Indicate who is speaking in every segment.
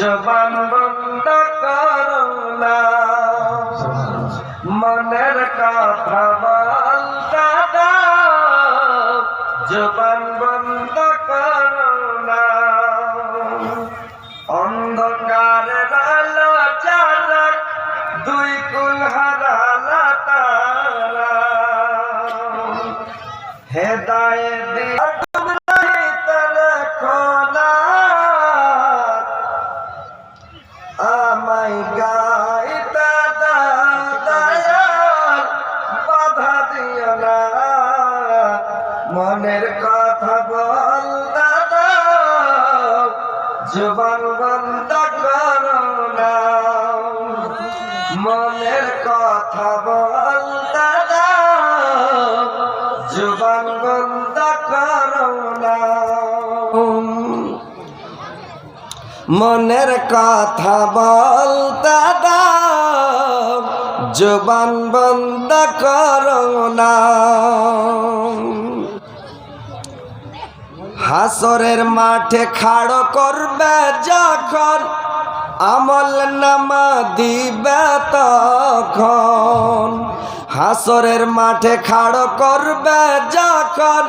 Speaker 1: জবান বন্ধ করো না মনের কথা বলতে দাও জবান বন্ধ করো না অন্ধকারের আলো চালক দুই কুল হারালা তারা। হেদায়েত দিয়া মনের কথা বল, দাদা। জবান বন্ধ করো না মনের কথা বল, দাদা। জবান বন্ধ করো না মনের কথা বল দাও জবান বন্ধ করো না হাসরের মাঠে খাড়ো করবে যখন, আমল নামা দিবে তখন। হাসরের মাঠে খাড়ো করবে যখন,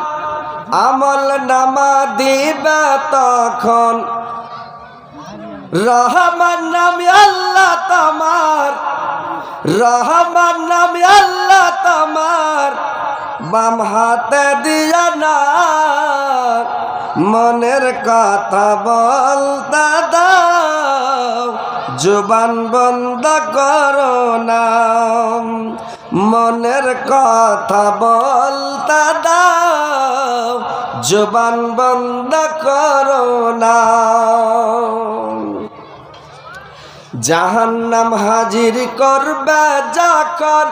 Speaker 1: আমল নামা দিবে তখন। রহমান নাম আল্লাহ তোমার, রহমান নাম আল্লাহ তোমার, বাম হাতে দিয়া না মনের কথা বলতে দাও জুবান বন্ধ করো না। মনের কথা বলতে দাও জুবান বন্ধ করো না। জাহান্নাম হাজির করবে যা যখন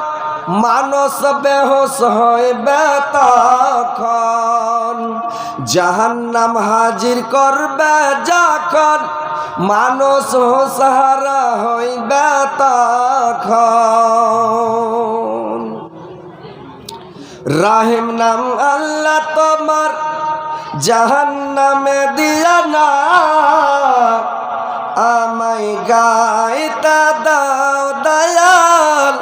Speaker 1: মানুষ বেহোশ হইবে তখন। জাহান্নাম হাজির করবে যখন মানুষ হোসহারা হইবে তখন। রাহিম নাম আল্লাহ তোমার জাহান্নামে দিয়া না। আমায় গাইতা দাও দয়াল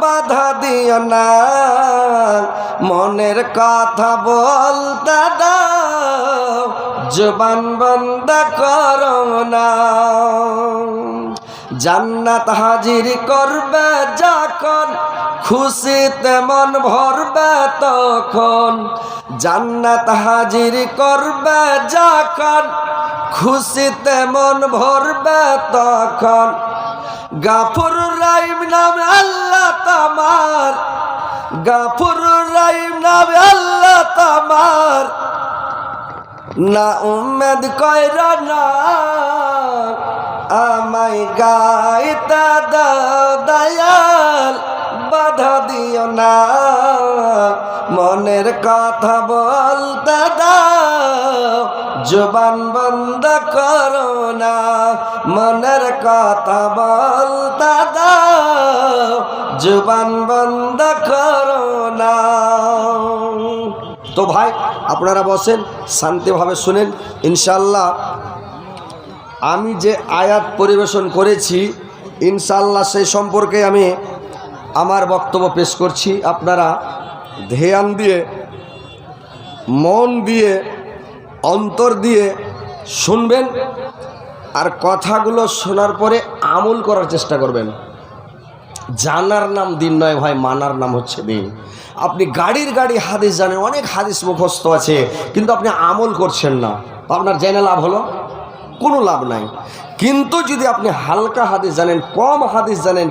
Speaker 1: বাধা দিও না। মনের কথা বলতে দাও। জবান বন্ধ করো না। জান্নাত হাজির করবে যখন, খুশিতে মন ভরবে তখন। জান্নাত হাজির করবে যখন, খুশিতে মন ভরবে তখন। গাফুর রাইম নাম আল্লাহ তামার, গাফুর রাইম নাম আল্লাহ তামার। না উম্মেদ কইর না, আমায় গাইতা দয়াল, বাধা দিও না। মনের কথা বলতে দাও, জবান বন্ধ করো না। মনের কথা বলতে দাও, জবান বন্ধ করো না। তো ভাই আপনারা বসেন, শান্তিভাবে শুনেন। ইনশাল্লাহ আমি যে আয়াত পরিবেশন করেছি ইনশাল্লাহ সেই সম্পর্কে আমি আমার বক্তব্য পেশ করছি। আপনারা ধ্যান দিয়ে, মন দিয়ে, অন্তর দিয়ে শুনবেন আর কথাগুলো শোনার পরে আমল করার চেষ্টা করবেন। জানার নাম দিন নয় ভাই, মানার নাম হচ্ছে দিন। আপনি গাড়ির গাড়ি হাদিস জানেন, অনেক হাদিস মুখস্থ আছে, কিন্তু আপনি আমল করছেন না। আপনার জেনে লাভ হলো? কোনো লাভ নাই। কিন্তু যদি আপনি হালকা হাদিস জানেন, কম হাদিস জানেন